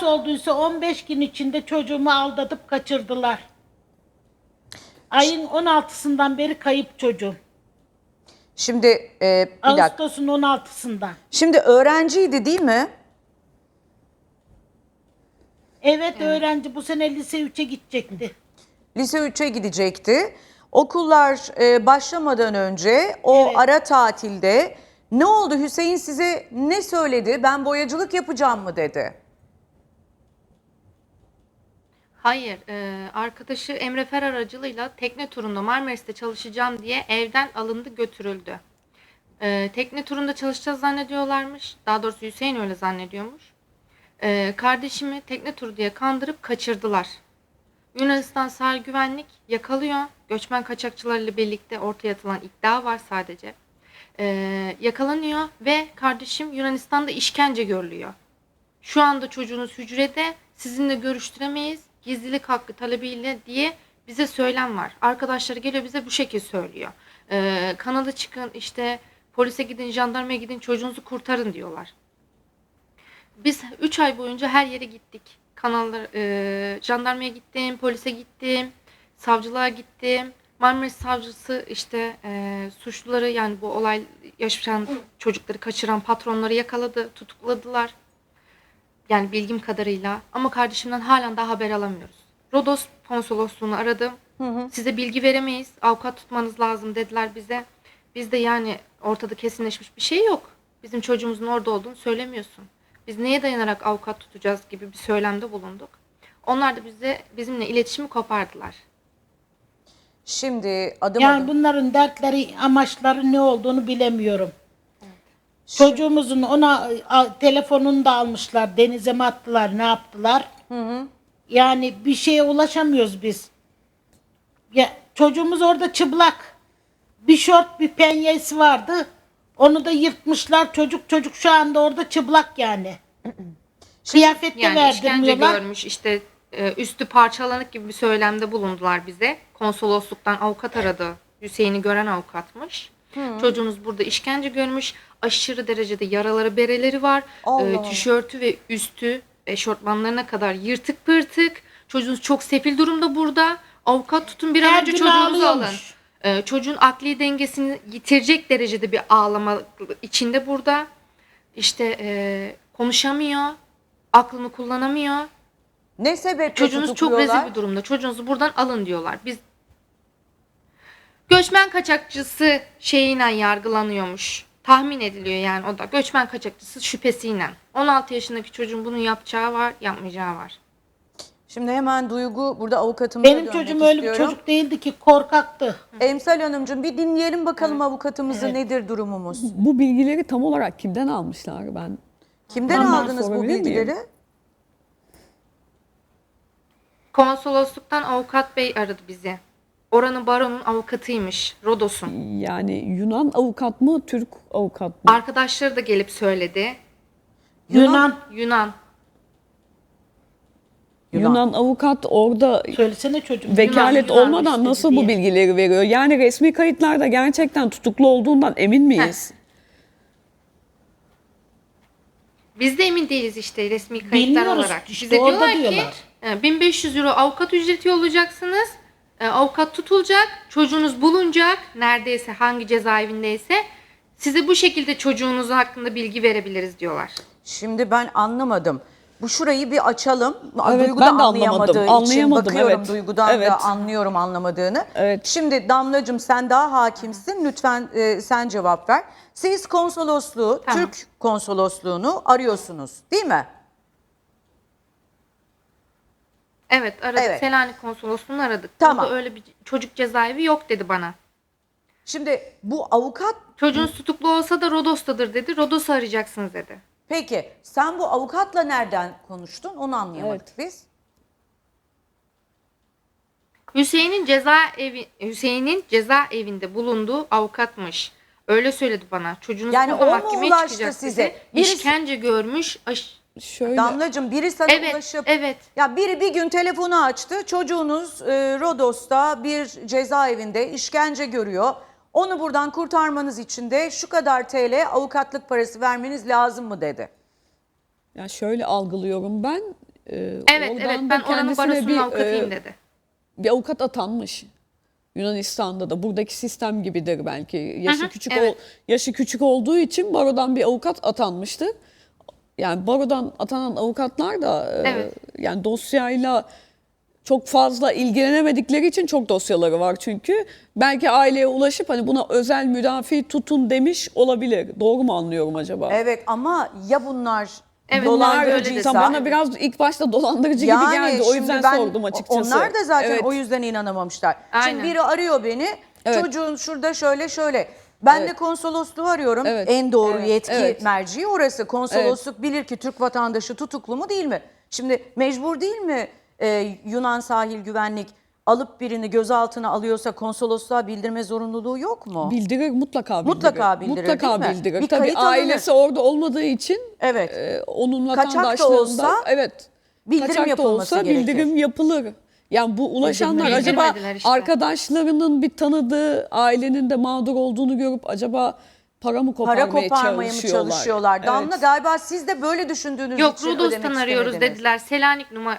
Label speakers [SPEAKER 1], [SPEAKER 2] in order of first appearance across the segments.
[SPEAKER 1] nasıl olduysa 15 gün içinde çocuğumu aldatıp kaçırdılar. Ayın 16'sından beri kayıp çocuğum.
[SPEAKER 2] Şimdi e, bir dakika.
[SPEAKER 1] Ağustos'un 16'sından.
[SPEAKER 2] Şimdi öğrenciydi değil mi?
[SPEAKER 1] Evet, öğrenci bu sene lise 3'e gidecekti.
[SPEAKER 2] Lise 3'e gidecekti. Okullar e, başlamadan önce o
[SPEAKER 1] Evet.
[SPEAKER 2] ara tatilde ne oldu Hüseyin size ne söyledi? Ben boyacılık yapacağım mı dedi.
[SPEAKER 3] Hayır, e, arkadaşı Emre Fer aracılığıyla tekne turunda Marmaris'te çalışacağım diye evden alındı götürüldü. E, tekne turunda çalışacağız zannediyorlarmış. Daha doğrusu Hüseyin öyle zannediyormuş. E, kardeşimi tekne turu diye kandırıp kaçırdılar. Yunanistan sahil güvenlik yakalıyor. Göçmen kaçakçılarıyla birlikte ortaya atılan iddia var sadece. E, yakalanıyor ve kardeşim Yunanistan'da işkence görülüyor. Şu anda çocuğunuz hücrede sizinle görüştüremeyiz gizlilik hakkı talebiyle diye bize söylem var. Arkadaşları geliyor bize bu şekilde söylüyor. Ee, kanala çıkın işte polise gidin jandarmaya gidin çocuğunuzu kurtarın diyorlar. Biz 3 ay boyunca her yere gittik. Kanallar, e, jandarmaya gittim, polise gittim, savcılığa gittim. Marmaris savcısı işte e, suçluları yani bu olay yaşayan çocukları kaçıran patronları yakaladı, tutukladılar. Yani bilgim kadarıyla. Ama kardeşimden halen daha haber alamıyoruz. Rodos konsolosluğunu aradım. Size bilgi veremeyiz. Avukat tutmanız lazım dediler bize. Biz de yani ortada kesinleşmiş bir şey yok. Bizim çocuğumuzun orada olduğunu söylemiyorsun. Biz neye dayanarak avukat tutacağız gibi bir söylemde bulunduk. Onlar da bize bizimle iletişimi kopardılar.
[SPEAKER 2] Şimdi adım
[SPEAKER 1] Yani
[SPEAKER 2] adım.
[SPEAKER 1] bunların dertleri, amaçları ne olduğunu bilemiyorum. Çocuğumuzun ona a, telefonunu da almışlar, denize mi attılar, ne yaptılar? Yani bir şeye ulaşamıyoruz biz. Ya çocuğumuz orada çıplak. Bir şort, bir penyesi vardı. Onu da yırtmışlar. Çocuk çocuk şu anda orada çıplak yani. Kıyafet de
[SPEAKER 3] Yani işkence
[SPEAKER 1] verdirmiyorlar.
[SPEAKER 3] görmüş işte e, üstü parçalanık gibi bir söylemde bulundular bize. Konsolosluktan avukat aradı. Hüseyin'i gören avukatmış. Çocuğunuz burada işkence görmüş. Aşırı derecede yaraları, bereleri var.
[SPEAKER 2] Allah
[SPEAKER 3] E,
[SPEAKER 2] Allah.
[SPEAKER 3] tişörtü ve üstü eşortmanlarına kadar yırtık pırtık. Çocuğunuz çok sefil durumda burada. Avukat tutun bir an
[SPEAKER 1] Her
[SPEAKER 3] önce
[SPEAKER 1] gün
[SPEAKER 3] çocuğunuzu alın.
[SPEAKER 1] ağlıyormuş.
[SPEAKER 3] E, çocuğun akli dengesini yitirecek derecede bir ağlama içinde burada. İşte e, konuşamıyor. Aklını kullanamıyor.
[SPEAKER 2] Ne sebeple
[SPEAKER 3] Çocuğunuz çok
[SPEAKER 2] tutukluyorlar?
[SPEAKER 3] rezil bir durumda. Çocuğunuzu buradan alın diyorlar. Biz göçmen kaçakçısı şeyiyle yargılanıyormuş. Tahmin ediliyor yani o da. Göçmen kaçakçısı şüphesiyle. 16 yaşındaki çocuğun bunu yapacağı var, yapmayacağı var.
[SPEAKER 2] Şimdi hemen Duygu burada avukatımıza
[SPEAKER 1] Benim
[SPEAKER 2] dönmek
[SPEAKER 1] çocuğum öyle bir
[SPEAKER 2] istiyorum.
[SPEAKER 1] çocuk değildi ki korkaktı.
[SPEAKER 2] Emsal Hanımcığım bir dinleyelim bakalım avukatımızı nedir durumumuz?
[SPEAKER 4] Bu bilgileri tam olarak kimden almışlar ben?
[SPEAKER 2] Kimden
[SPEAKER 4] Tamam,
[SPEAKER 2] aldınız bu
[SPEAKER 4] sorabilir miyim?
[SPEAKER 2] bilgileri?
[SPEAKER 3] Konsolosluktan avukat bey aradı bizi. Oranın baronun avukatıymış. Rodos'un.
[SPEAKER 4] Yani Yunan avukat mı, Türk avukat mı?
[SPEAKER 3] Arkadaşları da gelip söyledi.
[SPEAKER 1] Yunan.
[SPEAKER 3] Yunan.
[SPEAKER 2] Yunan.
[SPEAKER 4] Yunan avukat orada
[SPEAKER 1] Söylesene çocuğum.
[SPEAKER 4] vekalet
[SPEAKER 3] Yunan
[SPEAKER 4] olmadan
[SPEAKER 1] istedi
[SPEAKER 4] nasıl bu
[SPEAKER 1] diye.
[SPEAKER 4] bilgileri veriyor? Yani resmi kayıtlarda gerçekten tutuklu olduğundan emin miyiz?
[SPEAKER 3] Biz de emin değiliz işte resmi kayıtlar
[SPEAKER 1] Bilmiyoruz.
[SPEAKER 3] olarak.
[SPEAKER 1] İşte
[SPEAKER 3] Bize
[SPEAKER 1] orada
[SPEAKER 3] diyorlar ki
[SPEAKER 1] diyorlar.
[SPEAKER 3] e, 1500 euro avukat ücreti yollayacaksınız. E, Avukat tutulacak. Çocuğunuz bulunacak. Neredeyse hangi cezaevindeyse. Size bu şekilde çocuğunuz hakkında bilgi verebiliriz diyorlar.
[SPEAKER 2] Şimdi ben anlamadım. Bu şurayı bir açalım.
[SPEAKER 4] Evet,
[SPEAKER 2] Duygu
[SPEAKER 4] ben
[SPEAKER 2] da
[SPEAKER 4] de
[SPEAKER 2] anlayamadığı
[SPEAKER 4] anlamadım.
[SPEAKER 2] için
[SPEAKER 4] Anlayamadım,
[SPEAKER 2] bakıyorum
[SPEAKER 4] evet.
[SPEAKER 2] Duygudan
[SPEAKER 4] Evet.
[SPEAKER 2] da anlıyorum anlamadığını.
[SPEAKER 4] Evet.
[SPEAKER 2] Şimdi Damlacığım sen daha hakimsin. Lütfen e, sen cevap ver. Siz konsolosluğu,
[SPEAKER 3] Tamam.
[SPEAKER 2] Türk konsolosluğunu arıyorsunuz değil mi?
[SPEAKER 3] Evet aradık.
[SPEAKER 2] Evet.
[SPEAKER 3] Selanik konsolosluğunu aradık.
[SPEAKER 2] Tamam.
[SPEAKER 3] Burada öyle bir çocuk cezaevi yok dedi bana.
[SPEAKER 2] Şimdi bu avukat
[SPEAKER 3] Çocuğunuz tutuklu olsa da Rodos'tadır dedi. Rodos'u arayacaksınız dedi.
[SPEAKER 2] peki sen bu avukatla nereden konuştun onu anlayamadık biz.
[SPEAKER 3] Hüseyin'in ceza evi Hüseyin'in ceza evinde bulunduğu avukatmış. Öyle söyledi bana. Çocuğunuz
[SPEAKER 2] Yani o
[SPEAKER 3] mahkemeye
[SPEAKER 2] ulaştı
[SPEAKER 3] çıkacak
[SPEAKER 2] size. Birisi-
[SPEAKER 3] İşkence görmüş. aş-
[SPEAKER 4] Şöyle
[SPEAKER 2] Damlacığım biri sana
[SPEAKER 3] Evet,
[SPEAKER 2] ulaşıp
[SPEAKER 3] evet.
[SPEAKER 2] ya biri bir gün telefonu açtı. Çocuğunuz e, Rodos'ta bir cezaevinde işkence görüyor. Onu buradan kurtarmanız için de şu kadar TL avukatlık parası vermeniz lazım mı dedi.
[SPEAKER 4] ya şöyle algılıyorum ben. Ee,
[SPEAKER 3] Evet evet ben oranın barosunun
[SPEAKER 4] bir,
[SPEAKER 3] avukatıyım
[SPEAKER 4] e,
[SPEAKER 3] dedi.
[SPEAKER 4] bir avukat atanmış. Yunanistan'da da buradaki sistem gibidir belki. Yaşı
[SPEAKER 3] hı,
[SPEAKER 4] küçük
[SPEAKER 3] evet.
[SPEAKER 4] ol- yaşı küçük olduğu için barodan bir avukat atanmıştı. Yani barodan atanan avukatlar da e,
[SPEAKER 3] Evet.
[SPEAKER 4] yani dosyayla çok fazla ilgilenemedikleri için çok dosyaları var çünkü. Belki aileye ulaşıp hani buna özel müdafi tutun demiş olabilir. Doğru mu anlıyorum acaba?
[SPEAKER 2] Evet ama ya bunlar
[SPEAKER 3] Evet,
[SPEAKER 2] dolandırıcıysa?
[SPEAKER 3] dedi.
[SPEAKER 4] bana biraz ilk başta dolandırıcı gibi geldi. O
[SPEAKER 2] şimdi
[SPEAKER 4] yüzden
[SPEAKER 2] ben-
[SPEAKER 4] sordum açıkçası.
[SPEAKER 2] Onlar da zaten
[SPEAKER 4] Evet.
[SPEAKER 2] o yüzden inanamamışlar. Şimdi
[SPEAKER 3] Aynen.
[SPEAKER 2] biri arıyor beni.
[SPEAKER 4] Evet.
[SPEAKER 2] Çocuğun şurada şöyle şöyle. Ben de
[SPEAKER 4] Evet.
[SPEAKER 2] konsolosluğu arıyorum.
[SPEAKER 4] Evet.
[SPEAKER 2] En doğru
[SPEAKER 4] Evet.
[SPEAKER 2] yetki
[SPEAKER 4] Evet.
[SPEAKER 2] merci orası. Konsolosluk bilir ki Türk vatandaşı tutuklu mu değil mi? Şimdi mecbur değil mi e, Yunan sahil güvenlik alıp birini gözaltına alıyorsa konsolosluğa bildirme zorunluluğu yok mu?
[SPEAKER 4] Bildirir mutlaka bildirir.
[SPEAKER 2] Mutlaka bildirir,
[SPEAKER 4] Mutlaka
[SPEAKER 2] değil mi?
[SPEAKER 4] bildirir.
[SPEAKER 2] Bir
[SPEAKER 4] Tabii
[SPEAKER 2] kayıt alınır.
[SPEAKER 4] ailesi orada olmadığı için
[SPEAKER 2] Evet.
[SPEAKER 4] e, onun
[SPEAKER 2] Kaçak da olsa
[SPEAKER 4] evet
[SPEAKER 2] bildirim
[SPEAKER 4] kaçak da
[SPEAKER 2] yapılması
[SPEAKER 4] olsa
[SPEAKER 2] gerekir.
[SPEAKER 4] bildirim yapılır. Yani bu ulaşanlar acaba
[SPEAKER 3] işte.
[SPEAKER 4] arkadaşlarının bir tanıdığı ailenin de mağdur olduğunu görüp acaba para mı
[SPEAKER 2] Para
[SPEAKER 4] koparmaya,
[SPEAKER 2] koparmaya mı
[SPEAKER 4] çalışıyorlar?
[SPEAKER 2] çalışıyorlar? Damla
[SPEAKER 4] Evet.
[SPEAKER 2] galiba siz de böyle düşündüğünüz
[SPEAKER 3] Yok
[SPEAKER 2] için ödemek
[SPEAKER 3] Rodos'tan arıyoruz
[SPEAKER 2] istemediniz.
[SPEAKER 3] dediler. Selanik numara.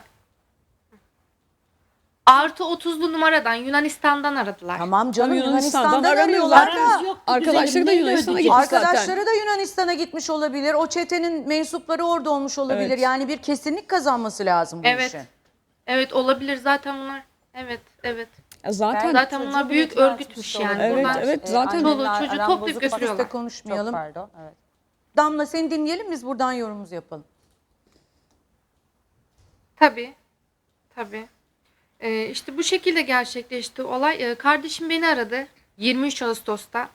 [SPEAKER 3] Artı 30'lu numaradan Yunanistan'dan aradılar.
[SPEAKER 2] Tamam canım
[SPEAKER 4] Yunanistan'dan
[SPEAKER 2] Yunanistan'dan arıyorlar da.
[SPEAKER 1] Yok.
[SPEAKER 4] Arkadaşları
[SPEAKER 1] güzelim,
[SPEAKER 4] da
[SPEAKER 1] neyle
[SPEAKER 4] Yunanistan'a
[SPEAKER 1] ödeyeceğiz?
[SPEAKER 4] gitmiş zaten.
[SPEAKER 2] Arkadaşları da Yunanistan'a gitmiş olabilir. O çetenin mensupları orada olmuş olabilir.
[SPEAKER 4] Evet.
[SPEAKER 2] Yani bir kesinlik kazanması lazım bu
[SPEAKER 3] Evet.
[SPEAKER 2] işin.
[SPEAKER 3] Evet olabilir zaten bunlar. Evet evet.
[SPEAKER 4] Ya zaten
[SPEAKER 3] Zaten bunlar büyük örgütmüş yani.
[SPEAKER 4] Evet,
[SPEAKER 3] Buradan
[SPEAKER 4] evet, zaten-
[SPEAKER 3] Çoluğu
[SPEAKER 5] annemle
[SPEAKER 3] çocuğu
[SPEAKER 5] aram
[SPEAKER 3] toplayıp
[SPEAKER 5] bozuk.
[SPEAKER 3] Götürüyorlar.
[SPEAKER 2] konuşmayalım.
[SPEAKER 5] Çok pardon. Evet.
[SPEAKER 2] Damla seni dinleyelim biz buradan yorumumuzu yapalım.
[SPEAKER 3] Tabii. Tabii. Ee, işte bu şekilde gerçekleşti olay. Ee, kardeşim beni aradı 23 Ağustos'ta.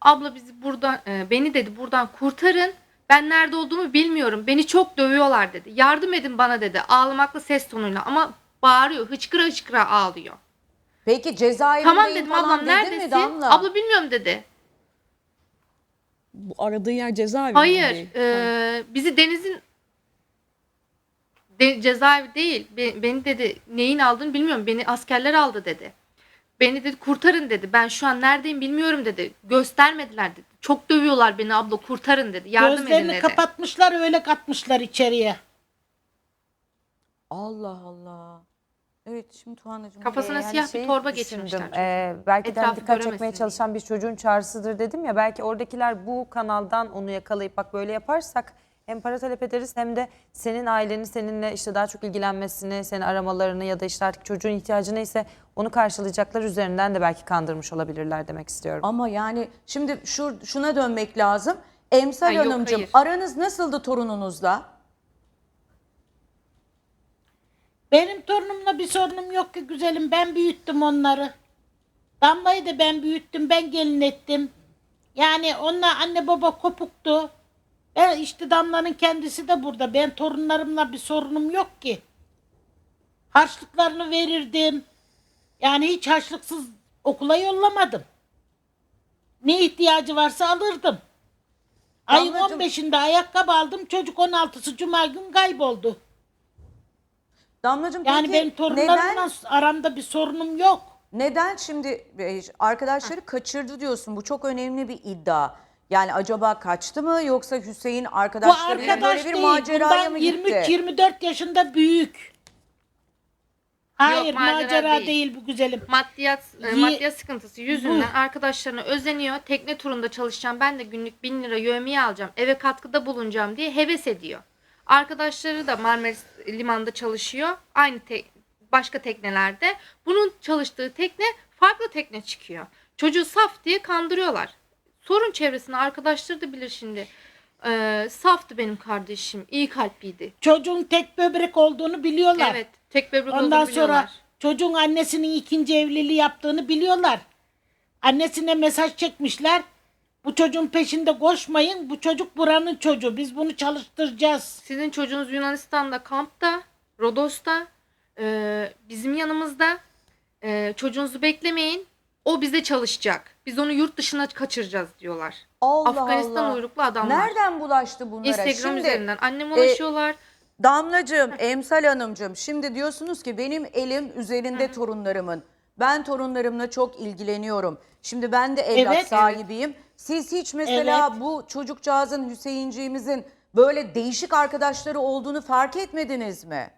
[SPEAKER 3] Abla bizi buradan e, beni dedi buradan kurtarın. Ben nerede olduğumu bilmiyorum. Beni çok dövüyorlar dedi. Yardım edin bana dedi. Ağlamaklı ses tonuyla ama bağırıyor. Hıçkıra hıçkıra ağlıyor.
[SPEAKER 2] Peki cezaevindeyim
[SPEAKER 3] Tamam dedim
[SPEAKER 2] falan
[SPEAKER 3] ablam
[SPEAKER 2] dedi
[SPEAKER 3] neredesin?
[SPEAKER 2] mi Damla?
[SPEAKER 3] Abla bilmiyorum dedi.
[SPEAKER 4] bu aradığı yer cezaevi.
[SPEAKER 3] Hayır.
[SPEAKER 4] değil.
[SPEAKER 3] e, bizi denizin de, cezaevi değil. Be- beni dedi neyin aldığını bilmiyorum. Beni askerler aldı dedi. Beni dedi kurtarın dedi. Ben şu an neredeyim bilmiyorum dedi. Göstermediler dedi. Çok dövüyorlar beni abla kurtarın dedi. Yardım edin
[SPEAKER 1] Gözlerini
[SPEAKER 3] dedi.
[SPEAKER 1] kapatmışlar öyle katmışlar içeriye.
[SPEAKER 2] Allah Allah. Evet şimdi Tuğan'cığım.
[SPEAKER 3] Kafasına
[SPEAKER 5] Ee,
[SPEAKER 3] siyah bir
[SPEAKER 5] şeyi
[SPEAKER 3] torba
[SPEAKER 5] düşündüm.
[SPEAKER 3] geçirmişler.
[SPEAKER 5] Ee, belki de hani
[SPEAKER 3] Etrafı
[SPEAKER 5] dikkat
[SPEAKER 3] göremesin
[SPEAKER 5] çekmeye
[SPEAKER 3] diye.
[SPEAKER 5] çalışan bir çocuğun çağrısıdır dedim ya. Belki oradakiler bu kanaldan onu yakalayıp bak böyle yaparsak hem para talep ederiz hem de senin ailenin seninle işte daha çok ilgilenmesini, seni aramalarını ya da işte artık çocuğun ihtiyacı neyse onu karşılayacaklar üzerinden de belki kandırmış olabilirler demek istiyorum.
[SPEAKER 2] Ama yani şimdi şu şuna dönmek lazım. Emsal
[SPEAKER 3] Ay yok,
[SPEAKER 2] Hanımcığım
[SPEAKER 3] hayır.
[SPEAKER 2] aranız nasıldı torununuzla?
[SPEAKER 1] Benim torunumla bir sorunum yok ki güzelim. Ben büyüttüm onları. Damla'yı da ben büyüttüm. Ben gelin ettim. Yani onlar anne baba kopuktu. Ben işte Damla'nın kendisi de burada. Ben torunlarımla bir sorunum yok ki. Harçlıklarını verirdim. Yani hiç harçlıksız okula yollamadım. Ne ihtiyacı varsa alırdım. Ayın
[SPEAKER 2] Damlacığım-
[SPEAKER 1] 15'inde ayakkabı aldım. Çocuk 16'sı cuma gün kayboldu.
[SPEAKER 2] Damlacığım
[SPEAKER 1] Yani
[SPEAKER 2] peki
[SPEAKER 1] benim torunlarımla
[SPEAKER 2] neden,
[SPEAKER 1] aramda bir sorunum yok.
[SPEAKER 2] neden şimdi e, arkadaşları kaçırdı diyorsun? Bu çok önemli bir iddia. Yani acaba kaçtı mı yoksa Hüseyin
[SPEAKER 1] Bu
[SPEAKER 2] arkadaşlarıyla
[SPEAKER 1] arkadaş
[SPEAKER 2] böyle bir
[SPEAKER 1] değil.
[SPEAKER 2] maceraya
[SPEAKER 1] Bundan
[SPEAKER 2] mı gitti?
[SPEAKER 1] 23-24 yaşında büyük. Hayır
[SPEAKER 3] macera
[SPEAKER 1] macera,
[SPEAKER 3] değil.
[SPEAKER 1] değil. bu güzelim.
[SPEAKER 3] Maddiyat, e,
[SPEAKER 1] Ye-
[SPEAKER 3] maddiyat sıkıntısı yüzünden arkadaşlarına özeniyor. Tekne turunda çalışacağım. Ben de günlük 1000 lira yövmiye alacağım. Eve katkıda bulunacağım diye heves ediyor. Arkadaşları da Marmaris limanında çalışıyor. Aynı te- başka teknelerde. Bunun çalıştığı tekne farklı tekne çıkıyor. Çocuğu saf diye kandırıyorlar. Sorun çevresinde arkadaşları da bilir şimdi. Ee, saftı benim kardeşim. iyi kalpliydi.
[SPEAKER 1] Çocuğun tek böbrek olduğunu biliyorlar.
[SPEAKER 3] Evet. Tek böbrek
[SPEAKER 1] Ondan
[SPEAKER 3] olduğunu
[SPEAKER 1] sonra
[SPEAKER 3] biliyorlar.
[SPEAKER 1] çocuğun annesinin ikinci evliliği yaptığını biliyorlar. Annesine mesaj çekmişler. Bu çocuğun peşinde koşmayın. Bu çocuk buranın çocuğu. Biz bunu çalıştıracağız.
[SPEAKER 3] Sizin çocuğunuz Yunanistan'da kampta, Rodos'ta, e, bizim yanımızda. E, çocuğunuzu beklemeyin. O bize çalışacak. Biz onu yurt dışına kaçıracağız diyorlar.
[SPEAKER 2] Allah
[SPEAKER 3] Afganistan
[SPEAKER 2] Allah.
[SPEAKER 3] uyruklu adamlar.
[SPEAKER 2] Nereden bulaştı bunlara?
[SPEAKER 3] Instagram
[SPEAKER 2] Şimdi,
[SPEAKER 3] üzerinden. Anneme
[SPEAKER 2] e,
[SPEAKER 3] ulaşıyorlar.
[SPEAKER 2] Damlacığım, Emsal Hanımcığım şimdi diyorsunuz ki benim elim üzerinde torunlarımın. Ben torunlarımla çok ilgileniyorum. Şimdi ben de evlat
[SPEAKER 1] Evet.
[SPEAKER 2] sahibiyim. Siz hiç mesela
[SPEAKER 1] Evet.
[SPEAKER 2] bu çocukcağızın Hüseyinciğimizin böyle değişik arkadaşları olduğunu fark etmediniz mi?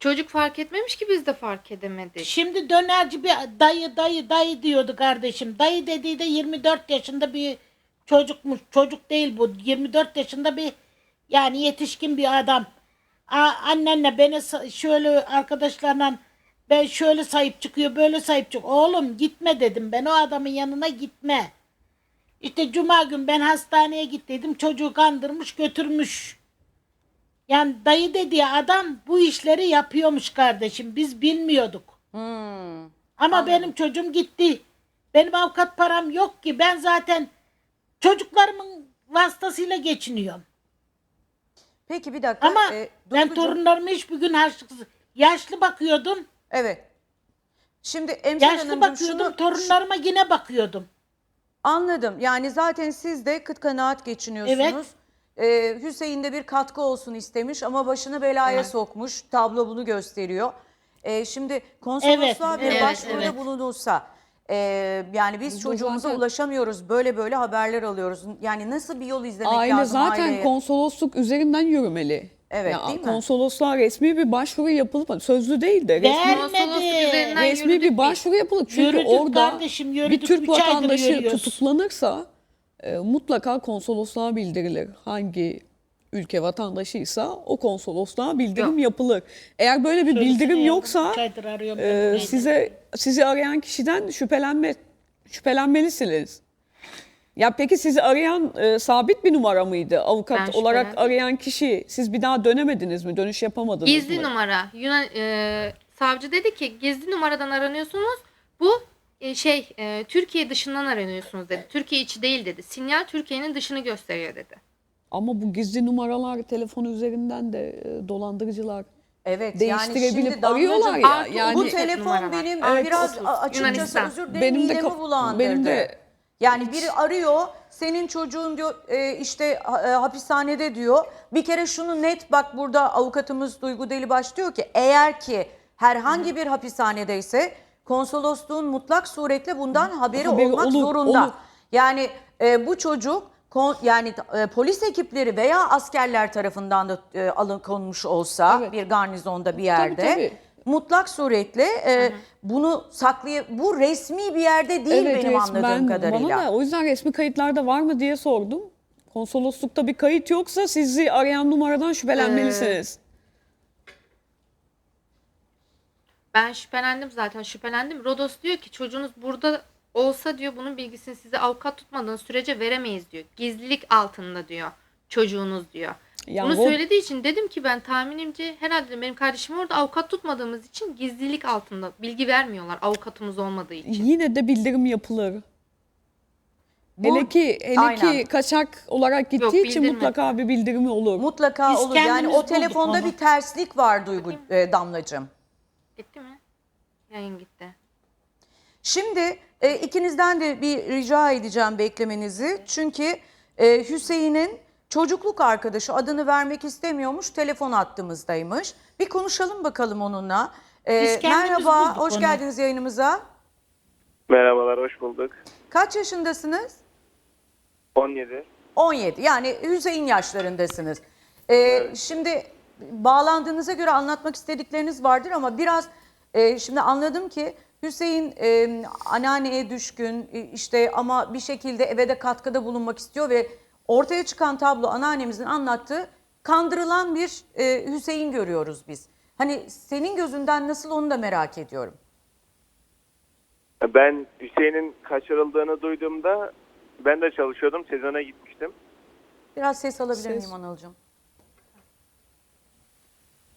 [SPEAKER 3] Çocuk fark etmemiş ki biz de fark edemedik.
[SPEAKER 1] Şimdi dönerci bir dayı dayı dayı diyordu kardeşim. Dayı dediği de 24 yaşında bir çocukmuş. Çocuk değil bu. 24 yaşında bir yani yetişkin bir adam. A, annenle beni şöyle arkadaşlarla ben şöyle sahip çıkıyor böyle sahip çıkıyor. Oğlum gitme dedim ben o adamın yanına gitme. İşte cuma gün ben hastaneye gittiydim çocuğu kandırmış götürmüş. Yani dayı dediği adam bu işleri yapıyormuş kardeşim. Biz bilmiyorduk. Ama benim çocuğum gitti. Benim avukat param yok ki. Ben zaten çocuklarımın vasıtasıyla geçiniyorum.
[SPEAKER 2] Peki bir dakika.
[SPEAKER 1] Ama
[SPEAKER 2] e,
[SPEAKER 1] ben torunlarımı hiçbir gün harçlıksız. Yaşlı bakıyordum.
[SPEAKER 2] Evet. Şimdi Emsal
[SPEAKER 1] Yaşlı bakıyordum.
[SPEAKER 2] şunu
[SPEAKER 1] torunlarıma yine bakıyordum.
[SPEAKER 2] anladım. Yani zaten siz de kıt kanaat geçiniyorsunuz. Ee, Hüseyin de bir katkı olsun istemiş ama başını belaya sokmuş. Tablo bunu gösteriyor. Ee, şimdi konsolosluğa
[SPEAKER 1] Evet,
[SPEAKER 2] bir
[SPEAKER 1] evet,
[SPEAKER 2] başvuruda
[SPEAKER 1] evet.
[SPEAKER 2] bulunursa e, yani biz çocuğumuza
[SPEAKER 4] zaten-
[SPEAKER 2] ulaşamıyoruz. Böyle böyle haberler alıyoruz. Yani nasıl bir yol izlemek
[SPEAKER 4] Aile
[SPEAKER 2] lazım
[SPEAKER 4] zaten
[SPEAKER 2] aileye?
[SPEAKER 4] konsolosluk üzerinden yürümeli.
[SPEAKER 2] Evet,
[SPEAKER 4] Ya,
[SPEAKER 2] değil mi?
[SPEAKER 4] Konsolosluğa resmi bir başvuru yapılıp sözlü değil de resmi,
[SPEAKER 1] Vermedi.
[SPEAKER 3] Konsolosluk üzerinden
[SPEAKER 4] resmi bir başvuru yapılıp çünkü
[SPEAKER 1] Yürüdük
[SPEAKER 4] orada
[SPEAKER 1] kardeşim,
[SPEAKER 4] bir
[SPEAKER 1] yürüdük.
[SPEAKER 4] Türk
[SPEAKER 1] Üç aydır
[SPEAKER 4] vatandaşı tutuklanırsa e, mutlaka konsolosluğa bildirilir. Hangi ülke vatandaşıysa o konsolosluğa bildirim
[SPEAKER 3] Yok.
[SPEAKER 4] yapılır. Eğer böyle bir
[SPEAKER 1] Söylesene
[SPEAKER 4] bildirim yoksa e, size sizi arayan kişiden şüphelenme şüphelenmelisiniz. Ya peki sizi arayan e, sabit bir numara mıydı? Avukat
[SPEAKER 3] Ben
[SPEAKER 4] olarak arayan kişi siz bir daha dönemediniz mi? Dönüş yapamadınız
[SPEAKER 3] Gizli
[SPEAKER 4] mı?
[SPEAKER 3] numara. Yunan e, savcı dedi ki gizli numaradan aranıyorsunuz. Bu e, şey e, Türkiye dışından aranıyorsunuz dedi. Türkiye içi değil dedi. Sinyal Türkiye'nin dışını gösteriyor dedi.
[SPEAKER 4] Ama bu gizli numaralar telefon üzerinden de e, dolandırıcılar
[SPEAKER 2] Evet
[SPEAKER 4] değiştirebilip
[SPEAKER 2] yani şimdi
[SPEAKER 4] arıyorlar
[SPEAKER 2] Damlacığım,
[SPEAKER 4] ya.
[SPEAKER 3] Artı
[SPEAKER 4] Yani
[SPEAKER 2] bu telefon
[SPEAKER 3] numara var.
[SPEAKER 2] benim
[SPEAKER 4] Evet,
[SPEAKER 2] biraz
[SPEAKER 3] otuz.
[SPEAKER 2] açıkçası
[SPEAKER 3] Yunanistan.
[SPEAKER 2] özür dilerim
[SPEAKER 4] Benim de
[SPEAKER 2] midemi
[SPEAKER 4] kaf-
[SPEAKER 2] bulandırdı.
[SPEAKER 4] benim de
[SPEAKER 2] yani biri arıyor senin çocuğun diyor e, işte e, hapishanede diyor. Bir kere şunu net bak burada avukatımız Duygu Delibaş diyor ki eğer ki herhangi bir hapishanedeyse konsolosluğun mutlak suretle bundan haberi,
[SPEAKER 4] Haberi
[SPEAKER 2] olmak
[SPEAKER 4] olur,
[SPEAKER 2] zorunda.
[SPEAKER 4] olur.
[SPEAKER 2] Yani e, bu çocuk kon- yani e, polis ekipleri veya askerler tarafından da e, alıkonmuş olsa
[SPEAKER 4] Evet.
[SPEAKER 2] bir garnizonda bir yerde
[SPEAKER 4] tabii.
[SPEAKER 2] mutlak suretle e, bunu saklay bu resmi bir yerde değil benim
[SPEAKER 4] resmen
[SPEAKER 2] anladığım kadarıyla.
[SPEAKER 4] Bana da o yüzden resmi kayıtlarda var mı diye sordum. Konsoloslukta bir kayıt yoksa sizi arayan numaradan şüphelenmelisiniz.
[SPEAKER 3] Ben şüphelendim zaten şüphelendim. Rodos diyor ki çocuğunuz burada olsa diyor bunun bilgisini size avukat tutmadığınız sürece veremeyiz diyor. Gizlilik altında diyor çocuğunuz diyor.
[SPEAKER 4] Ya
[SPEAKER 3] Bunu
[SPEAKER 4] Rod-
[SPEAKER 3] söylediği için dedim ki ben tahminimce herhalde benim kardeşim orada avukat tutmadığımız için gizlilik altında bilgi vermiyorlar avukatımız olmadığı için.
[SPEAKER 4] Yine de bildirim yapılır.
[SPEAKER 2] Bu-
[SPEAKER 4] hele ki hele
[SPEAKER 2] Aynen.
[SPEAKER 4] ki kaçak olarak gittiği
[SPEAKER 3] Yok,
[SPEAKER 4] için mutlaka bir bildirimi olur.
[SPEAKER 2] Mutlaka
[SPEAKER 1] Biz
[SPEAKER 2] olur. Yani o telefonda
[SPEAKER 1] onu.
[SPEAKER 2] bir terslik var Duygu e, Damlacığım.
[SPEAKER 3] Gitti mi? Yayın gitti.
[SPEAKER 2] Şimdi e, ikinizden de bir rica edeceğim beklemenizi. Çünkü e, Hüseyin'in çocukluk arkadaşı adını vermek istemiyormuş. Telefon hattımızdaymış. Bir konuşalım bakalım onunla. E,
[SPEAKER 1] Biz kendimiz
[SPEAKER 2] merhaba,
[SPEAKER 1] bulduk
[SPEAKER 2] hoş
[SPEAKER 1] onu.
[SPEAKER 2] geldiniz yayınımıza.
[SPEAKER 6] Merhabalar, hoş bulduk.
[SPEAKER 2] Kaç yaşındasınız?
[SPEAKER 6] 17.
[SPEAKER 2] 17. Yani Hüseyin yaşlarındasınız. E, Şimdi bağlandığınıza göre anlatmak istedikleriniz vardır ama biraz e, şimdi anladım ki Hüseyin e, anneanneye düşkün e, işte ama bir şekilde eve de katkıda bulunmak istiyor ve ortaya çıkan tablo anneannemizin anlattığı kandırılan bir e, Hüseyin görüyoruz biz. Hani senin gözünden nasıl onu da merak ediyorum.
[SPEAKER 6] Ben Hüseyin'in kaçırıldığını duyduğumda ben de çalışıyordum, sezona gitmiştim.
[SPEAKER 2] Biraz ses alabilir miyim Anılcığım?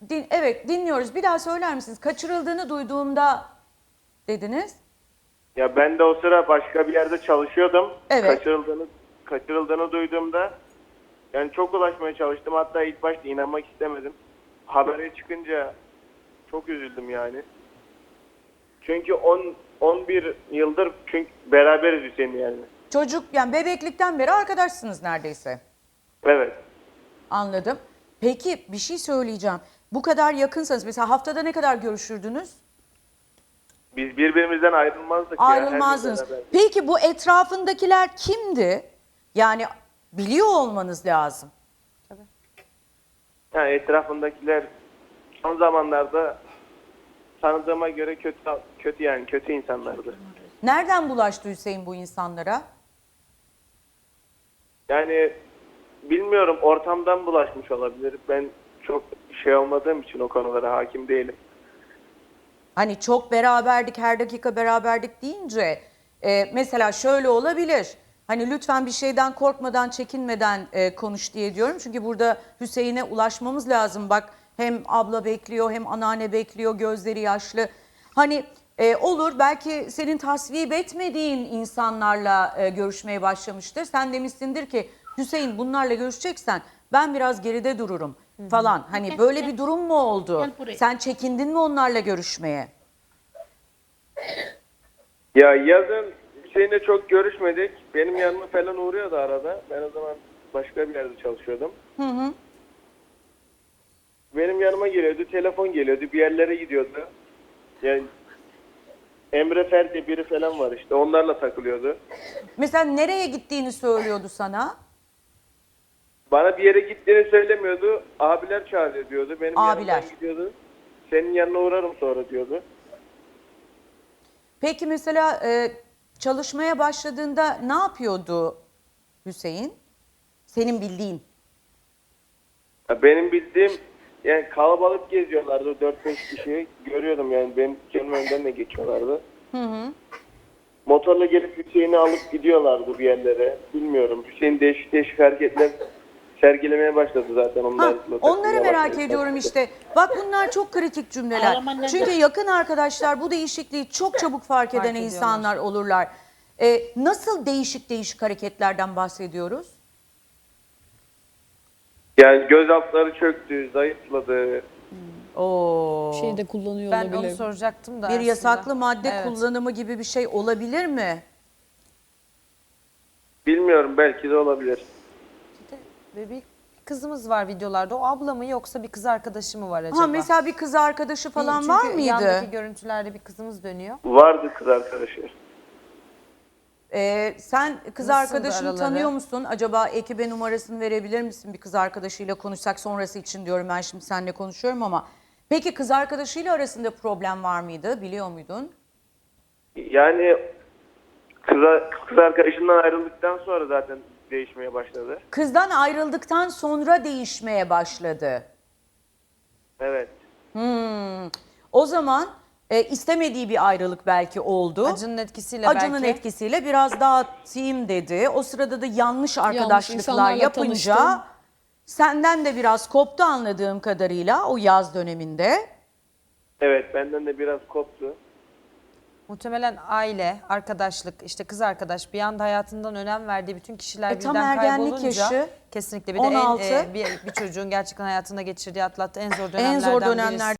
[SPEAKER 2] Din, evet dinliyoruz. Bir daha söyler misiniz? Kaçırıldığını duyduğumda dediniz.
[SPEAKER 6] Ya ben de o sıra başka bir yerde çalışıyordum.
[SPEAKER 2] Evet.
[SPEAKER 6] Kaçırıldığını kaçırıldığını duyduğumda yani çok ulaşmaya çalıştım. Hatta ilk başta inanmak istemedim. Habere çıkınca çok üzüldüm yani. Çünkü 10 11 yıldır çünkü beraberiz Hüseyin yani.
[SPEAKER 2] Çocuk yani bebeklikten beri arkadaşsınız neredeyse.
[SPEAKER 6] Evet.
[SPEAKER 2] Anladım. Peki bir şey söyleyeceğim. Bu kadar yakınsanız mesela haftada ne kadar görüşürdünüz?
[SPEAKER 6] Biz birbirimizden ayrılmazdık ya,
[SPEAKER 2] Ayrılmazdınız.
[SPEAKER 6] beraber.
[SPEAKER 2] Peki bu etrafındakiler kimdi? Yani biliyor olmanız lazım.
[SPEAKER 6] Ha, etrafındakiler son zamanlarda tanıdığıma göre kötü kötü yani kötü insanlardı.
[SPEAKER 2] Nereden bulaştı Hüseyin bu insanlara?
[SPEAKER 6] Yani bilmiyorum ortamdan bulaşmış olabilir. Ben çok şey olmadığım için o konulara hakim değilim.
[SPEAKER 2] Hani çok beraberdik, her dakika beraberdik deyince e, mesela şöyle olabilir. Hani lütfen bir şeyden korkmadan, çekinmeden e, konuş diye diyorum. Çünkü burada Hüseyin'e ulaşmamız lazım. Bak hem abla bekliyor hem anneanne bekliyor, gözleri yaşlı. Hani e, olur belki senin tasvip etmediğin insanlarla e, görüşmeye başlamıştır. Sen demişsindir ki Hüseyin bunlarla görüşeceksen ben biraz geride dururum falan. Hani böyle bir durum mu oldu? Sen çekindin mi onlarla görüşmeye?
[SPEAKER 6] Ya yazın Hüseyin'le çok görüşmedik. Benim yanıma falan uğruyordu arada. Ben o zaman başka bir yerde çalışıyordum.
[SPEAKER 2] Hı hı.
[SPEAKER 6] Benim yanıma geliyordu, telefon geliyordu, bir yerlere gidiyordu. Yani Emre Fer diye biri falan var işte, onlarla takılıyordu.
[SPEAKER 2] Mesela nereye gittiğini söylüyordu sana?
[SPEAKER 6] Bana bir yere gittiğini söylemiyordu, abiler çağırıyor diyordu. Benim
[SPEAKER 2] Abiler.
[SPEAKER 6] yanımdan gidiyordu. Senin yanına uğrarım sonra diyordu.
[SPEAKER 2] Peki mesela e, çalışmaya başladığında ne yapıyordu Hüseyin? Senin bildiğin.
[SPEAKER 6] Ya benim bildiğim yani kalabalık geziyorlardı 4-5 kişi. Görüyordum yani benim canım önden de geçiyorlardı. Motorla gelip Hüseyin'i alıp gidiyorlardı bir yerlere. Bilmiyorum. Hüseyin değişik değişik hareketler sergilemeye başladı zaten.
[SPEAKER 2] Ha,
[SPEAKER 6] Onlar
[SPEAKER 2] onları merak ediyorum işte. Bak bunlar çok kritik cümleler. Çünkü yakın arkadaşlar bu değişikliği çok çabuk fark eden
[SPEAKER 5] ediyorlar.
[SPEAKER 2] insanlar olurlar. E, nasıl değişik değişik hareketlerden bahsediyoruz?
[SPEAKER 6] Yani göz altları çöktü, zayıfladı.
[SPEAKER 2] Oo.
[SPEAKER 4] Şey de kullanıyor
[SPEAKER 5] Ben onu
[SPEAKER 4] olabilir.
[SPEAKER 5] soracaktım da
[SPEAKER 2] bir
[SPEAKER 5] aslında.
[SPEAKER 2] yasaklı madde
[SPEAKER 5] Evet.
[SPEAKER 2] kullanımı gibi bir şey olabilir mi?
[SPEAKER 6] Bilmiyorum belki de olabilir.
[SPEAKER 5] Ve bir kızımız var videolarda. O abla mı yoksa bir kız arkadaşı mı var acaba?
[SPEAKER 2] Ha mesela bir kız arkadaşı falan
[SPEAKER 5] Çünkü
[SPEAKER 2] var mıydı?
[SPEAKER 5] yandaki görüntülerde bir kızımız dönüyor.
[SPEAKER 6] Vardı kız arkadaşı.
[SPEAKER 2] Ee, sen kız
[SPEAKER 5] Nasıldı
[SPEAKER 2] arkadaşını
[SPEAKER 5] araları?
[SPEAKER 2] tanıyor musun? Acaba ekibe numarasını verebilir misin? Bir kız arkadaşıyla konuşsak sonrası için diyorum ben şimdi seninle konuşuyorum ama. Peki kız arkadaşıyla arasında problem var mıydı? Biliyor muydun?
[SPEAKER 6] Yani kız, kız arkadaşından ayrıldıktan sonra zaten değişmeye başladı.
[SPEAKER 2] Kızdan ayrıldıktan sonra değişmeye başladı.
[SPEAKER 6] Evet.
[SPEAKER 2] Hmm. O zaman e, istemediği bir ayrılık belki oldu.
[SPEAKER 5] Acının etkisiyle
[SPEAKER 2] Acının
[SPEAKER 5] belki.
[SPEAKER 2] etkisiyle biraz dağıtayım dedi. O sırada da yanlış arkadaşlıklar
[SPEAKER 4] insanlarla
[SPEAKER 2] yapınca
[SPEAKER 4] tanıştım.
[SPEAKER 2] senden de biraz koptu anladığım kadarıyla o yaz döneminde.
[SPEAKER 6] Evet benden de biraz koptu.
[SPEAKER 5] Muhtemelen aile, arkadaşlık, işte kız arkadaş bir anda hayatından önem verdiği bütün kişiler
[SPEAKER 2] E, tam
[SPEAKER 5] birden
[SPEAKER 2] ergenlik
[SPEAKER 5] kaybolunca
[SPEAKER 2] yaşı.
[SPEAKER 5] kesinlikle bir de en,
[SPEAKER 2] 16.
[SPEAKER 5] e, bir, bir çocuğun gerçekten hayatında geçirdiği atlattığı en zor dönemlerden
[SPEAKER 2] En zor
[SPEAKER 5] birisi.
[SPEAKER 2] dönemler